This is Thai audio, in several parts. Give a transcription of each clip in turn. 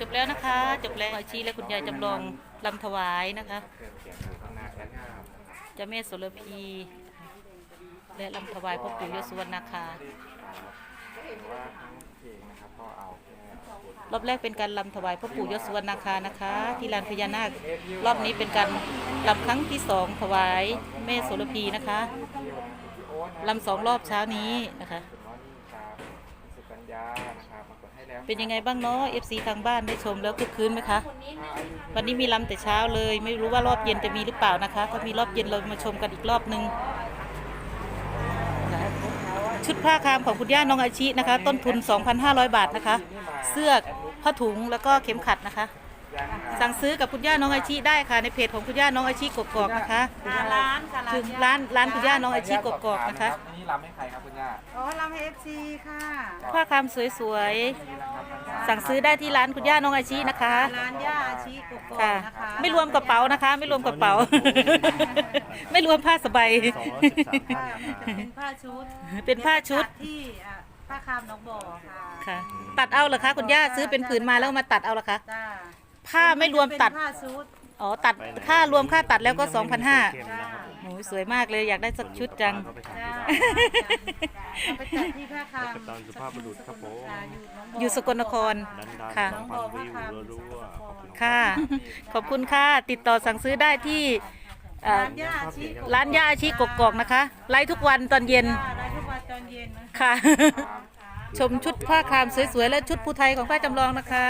จบแล้วนะคะ จบแล้วอาชีและคุณยายจำลองลำถวายนะคะเจ้าแม่โสระพี และลำถวายพ่อปู่ยศสุวรรณคาหรือว่าทั้งเพลงนะคารอบแรกเป็นการลำถวายพ่อปู่ยศวรรณคานะคะ ที่ลานพญานาค รอบนี้เป็นการลำครั้งที่สองถวายแม่โสระพีนะคะลำสองรอบเช้านี้นะคะ เป็นยังไงบ้างเนาะ FC ทางบ้านได้ชมแล้วคึกคืนไหมคะ วันนี้มีลำแต่เช้าเลย ไม่รู้ว่ารอบเย็นจะมีหรือเปล่านะคะ ถ้ามีรอบเย็นเรามาชมกันอีกรอบนึงนะคะชุดผ้าคามของคุณย่าน้องอาชินะคะ ต้นทุน 2,500 บาทนะคะ เสื้อผ้าถุงแล้วก็เข็มขัดนะคะยังครับ สั่งซื้อกับคุณย่าน้องอาชิได้ค่ะในเพจของคุณย่าน้องอาชิกกอกๆนะคะร้านค่ะคือร้านร้านคุณย่าน้องอาชิกกอกๆนะคะนี่รำให้ใครครับคุณย่าอ๋อลำเอฟซีค่ะผ้าคามสวยๆสั่งซื้อได้ที่ร้านคุณย่าน้องอาชินะคะร้านย่าอาชีกกอกค่ะนะคะไม่รวมกระเป๋านะคะ ไม่รวมกระเป๋า ไม่รวมผ้าสบายค่ะเป็นผ้าชุดเป็นผ้าชุดตัที่อะผ้าคามหน้องบ่อค่ะค่ะ ตัดเอาเหรอคะคุณย่าซื้อเป็นผืนมาแล้วมาตัดเอาเหรอคะจ้า ผ้าไม่รวมตัด เป็นผ้าชุดอ๋อ ตัดค่ารวมค่าตัดแล้วก็ 2,500จ้าโอ้ยสวยมากเลยอยากได้สักชุดจัง จ้าเอาไปจัดที่ผ้าคามกัปตันสุภาพบุรุษครับผมอ่าอยู่หนองบ่อยู่สกลนครดันดันค่ะสองพันวิวรัวๆขอบคุณค่ะ ขอบคุณค่ะ ติดต่อสั่งซื้อได้ที่เอ่อร้านย่าอาชีกกอกร้านย่าอาชีกกอกนะคะ ไลฟ์ทุกวันตอนเย็นจ้าร้านทุกวันตอนเย็นนะ ค่ะ ชมชุดผ้าครามสวยๆ และชุดภูไทยของป้าจำลองนะคะ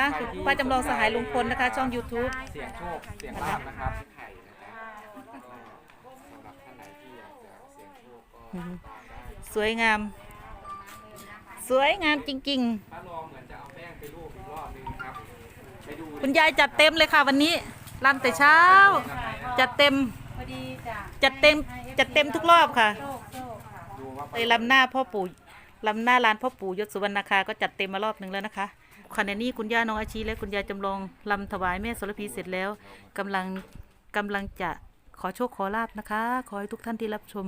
ป้าจำลองสหายลุงพลนะคะ ช่อง YouTube เสียงโชค เสียงลาบนะครับไข่นะครับสำหรับท่านไหนที่อยากจะเสียงโชคก็ตามได้สวยงาม สวยงามจริง ถ้าลองเหมือนจะเอาแป้งไปรูปอีกรอบนึงครับ ไปดูๆ คุณยายจัดเต็มเลยค่ะวันนี้รำแต่เช้า จัดเต็มพอดีจ้ะจัดเต็มจัดเต็มทุกรอบค่ะโชคโชคค่ะ ดูว่าเลยลำหน้าพ่อปู่ ลำหน้าร้านพ่อปู่ยศสุวรรณคาก็จัดเต็มมารอบหนึ่งแล้วนะคะขณะนี้คุณย่าน้องอาชีและคุณยายจำลองลำถวายแม่สรพีเสร็จแล้วกำลังกำลังจะขอโชคขอลาบนะคะ ขอให้ทุกท่านที่รับชม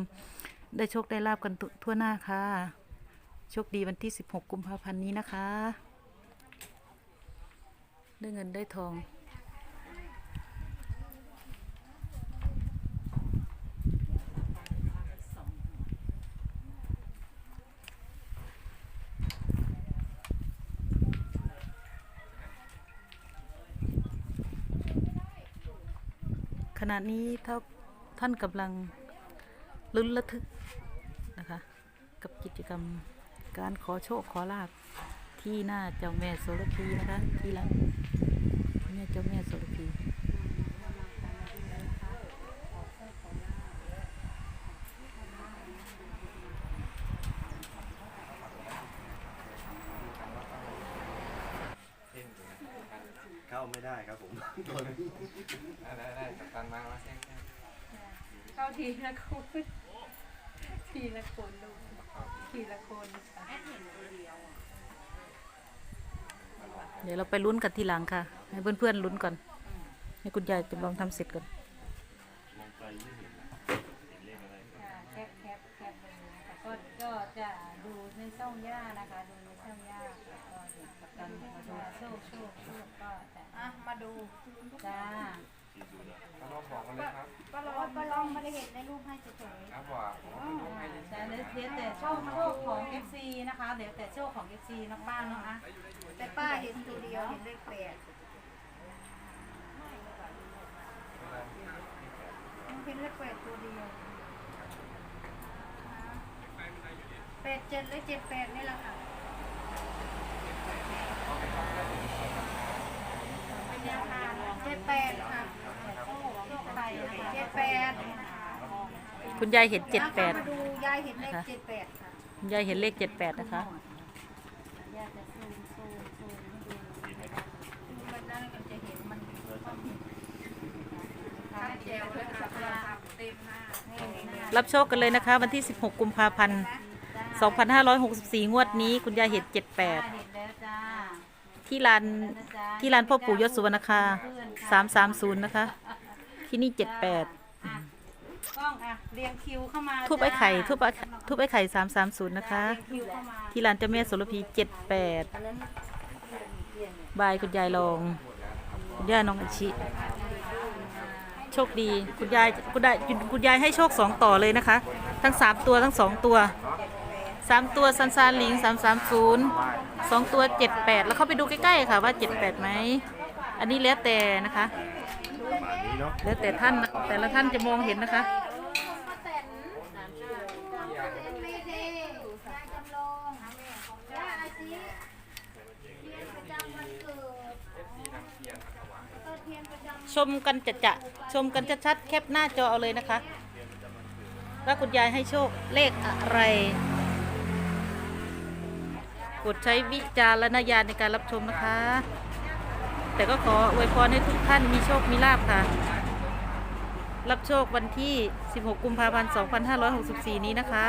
ได้โชคได้ลาบกันทั่วหน้าค่ะ โชคดีวันที่ 16 กุมภาพันธ์นี้นะคะ ได้เงินได้ทอง ณะนี้ท่าท่านกำลังลุ้นระทึกนะคะ กับกิจกรรมการขอโชคขอลาบที่หน้าเจ้าแม่โสระพีนะคะ ที่หลังแม่เจ้าแม่โสระพี เข้าไม่ได้ครับผมได้ได้กับการมาว่าแจ้งแจ้งเข้าทีละคนทีละคนลูกทีละคนค่ะเดี๋ยวเราไปลุ้นกันทีหลังค่ะ ให้เพื่อนๆลุ้นก่อน ให้คุณยายจำลองทำเสร็จก่อน ค่ะแคปแคปแคปเลยนะคะก็ก็จะดูในช่องย่านะคะ ดูในช่องย่าค่ะก็เห็นกับกันมาดูโชคโชคโชคก็จะอะมาดูจ้า ก็ลองบอกกันเลยครับ ก็ลองก็ลองไม่ได้เห็นในรูปให้เฉย ครับว่าผมไปดูให้ แต่ เดี๋ยวแต่โชคโชคของ FC นะคะเดี๋ยวแต่โชคของ FC น้องป้าเนาะอะๆแต่ป้าเห็นตัวเดียวเห็นเลขแปดเห็นเลขแปดตัวเดียวแปดเจ็ดหรือเจ็ดแปดนี่แหละค่ะเป็นแนวทางเจ็ดแปดค่ะโชคไทยนะคะเจ็ดแปด คุณยายเห็นเจ็ดแปด มาดูยายเห็นเลขเจ็ดแปดค่ะคุณยายเห็นเลขเจ็ดแปดนะคะย่าจะซูมซูมซูมให้ดูดูมันนั่นมันจะเห็นมันชัดเจนเลยค่ะเต็มหน้าเต็มหน้ารับโชคกันเลยนะคะ วันที่ 16 กุมภาพันธ์ 2564 งวดนี้ คุณยายเห็นจ้าเห็นแล้วจ้า78ที่ลานที่ลานพ่อปู่ยศสุวรรณคา 330 นะคะ ที่นี่ 78 อะกล้องอะเรียงคิวเข้ามาทุบไอ้ไข่จ้าทุบไอ้ทุบไอ้ไข่สามสามศูนย์นะคะเรียงคิวเข้ามาที่ร้านเจ้าแม่โสระพีเจ็ดแปดบายคุณยายลองคุณย่าน้องอาชิ โชคดีคุณยายคุณยายคุณยายให้โชคสองต่อเลยนะคะ ทั้งสามตัวทั้งสองตัวสามตัวซันซานลิงสามสามศูนย์สองตัวเจ็ดแปดแล้วเข้าไปดูใกล้ๆค่ะว่าเจ็ดแปดไหมอันนี้แล้วแต่นะคะประมาณ นี้เนาะแล้วแต่ท่านนะแต่ละท่านจะมองเห็นนะคะป้าแตนป้าแตนไม่ดียายจำลองย่าอาชีเทียนจัดก็เทียนประชมกันจะจะชมกันชัดๆแคปหน้าจอเอาเลยนะคะว่าคุณยายให้โชคเลขอะไรกดใช้วิจารณญาณในการรับชมนะคะ แต่ก็ขออวยพรให้ทุกท่านมีโชคมีลาภค่ะ รับโชควันที่ 16 กุมภาพันธ์ 2564 นี้นะคะ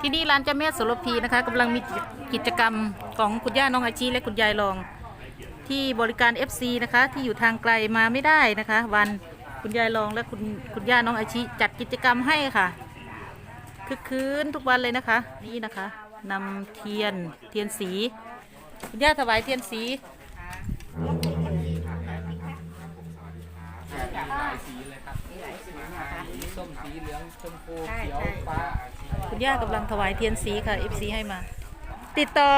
ที่นี่ร้านเจ้าแม่โสระพีนะคะกำลังมีกิจกรรมของคุณย่าน้องอาชีและคุณยายรอง ที่บริการ FC นะคะ ที่อยู่ทางไกลมาไม่ได้นะคะ วันคุณยายรองและคุณคุณย่าน้องอาชิจัดกิจกรรมให้ค่ะคึกคืนทุกวันเลยนะคะ นี่นะคะนำเทียนเทียนสี คุณย่าถวายเทียนสี หลายสีเลยครับมีหลายสีนะคะสีส้มสีเหลืองชมพูเขียวฟ้าคุณย่ากำลังถวายเทียนสีค่ะ FC ให้มา ติดต่อ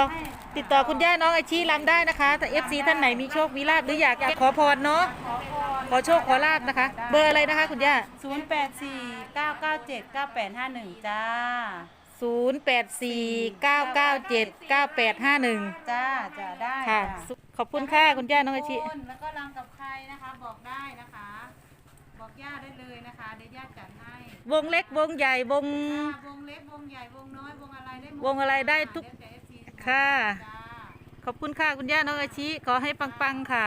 ติดต่อคุณย่าน้องอาชีรำได้นะคะถ้า FC ท่านไหนมีโชคมีลาบหรืออยากจะขอพรเนาะขอโชคขอลาบนะคะ เบอร์อะไรนะคะคุณย่าศูนย์แปดสี่เก้าเก้าเจ็ดเก้าแปดห้าหนึ่งจ้า 0 8 4 9 9 7 9 8 5 1 จ้า จะได้ค่ะจ้ะ ขอบคุณค่ะคุณย่าน้องอาชิคุณแล้วก็รำกับใครนะคะบอกได้นะคะ บอกย่าได้เลยนะคะเดี๋ยวย่าจัดให้วงเล็กวงใหญ่วงค่ะวงเล็กวงใหญ่วงน้อยวงอะไรได้หมดวงอะไรได้ทุก แล้วแต่ FC ค่ะ จ้า ขอบคุณค่ะคุณย่าน้องอาชิขอให้ปังๆค่ะ